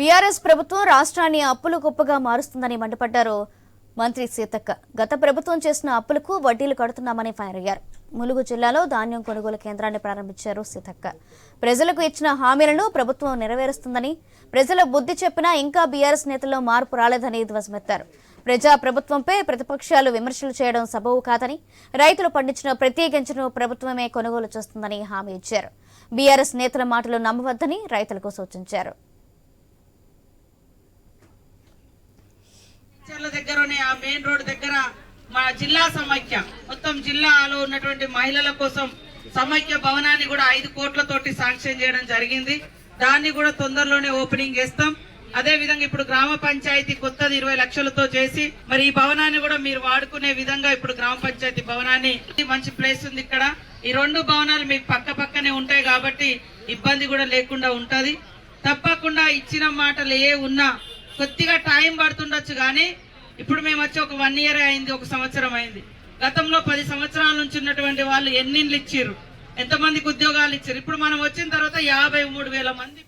BRS ప్రభుత్వం రాష్ట్రాన్ని అప్పులు గొప్పగా మారుస్తుందని మండిపడ్డారు మంత్రి సీతక్క. గత ప్రభుత్వం చేసిన అప్పులకు వడ్డీలు కడుతున్నామని ఫైర్ అయ్యారు. ములుగు జిల్లాలో ధాన్యం కొనుగోలు కేంద్రాన్ని ప్రారంభించారు సీతక్క. ప్రజలకు ఇచ్చిన హామీలను ప్రభుత్వం నెరవేరుస్తుందని ప్రజల బుద్ధి చెప్పినా ఇంకా బీఆర్ఎస్ నేతల్లో మార్పు రాలేదని ధ్వజమెత్తారు. ప్రజా ప్రభుత్వంపై ప్రతిపక్షాలు విమర్శలు చేయడం సబవు కాదని రైతులు పండించిన ప్రతి గింజను ప్రభుత్వమే కొనుగోలు చేస్తుందని హామీ ఇచ్చారు. బీఆర్ఎస్ నేతల మాటలు నమ్మవద్దని రైతులకు సూచించారు. మెయిన్ రోడ్ దగ్గర మా జిల్లా సమైక్య. మొత్తం జిల్లాలో ఉన్నటువంటి మహిళల కోసం సమైక్య భవనాన్ని కూడా ఐదు కోట్లతోటి శాంక్షన్ చేయడం జరిగింది. దాన్ని కూడా తొందరలోనే ఓపెనింగ్ చేస్తాం. అదే విధంగా ఇప్పుడు గ్రామ పంచాయతీ కొత్తది ఇరవై లక్షలతో చేసి మరి ఈ భవనాన్ని కూడా మీరు వాడుకునే విధంగా ఇప్పుడు గ్రామ పంచాయతీ భవనాన్ని మంచి ప్లేస్ ఉంది ఇక్కడ. ఈ రెండు భవనాలు మీకు పక్క పక్కనే ఉంటాయి కాబట్టి ఇబ్బంది కూడా లేకుండా ఉంటది. తప్పకుండా ఇచ్చిన మాటలు ఏ ఉన్నా కొద్దిగా టైం పడుతుండొచ్చు కానీ ఇప్పుడు మేము వచ్చి ఒక వన్ ఇయర్ అయింది ఒక సంవత్సరం అయింది. గతంలో పది సంవత్సరాల నుంచి ఉన్నటువంటి వాళ్ళు ఎన్నిళ్ళు ఇచ్చారు? ఎంతమందికి ఉద్యోగాలు ఇచ్చారు? ఇప్పుడు మనం వచ్చిన తర్వాత యాభై మూడు వేల మంది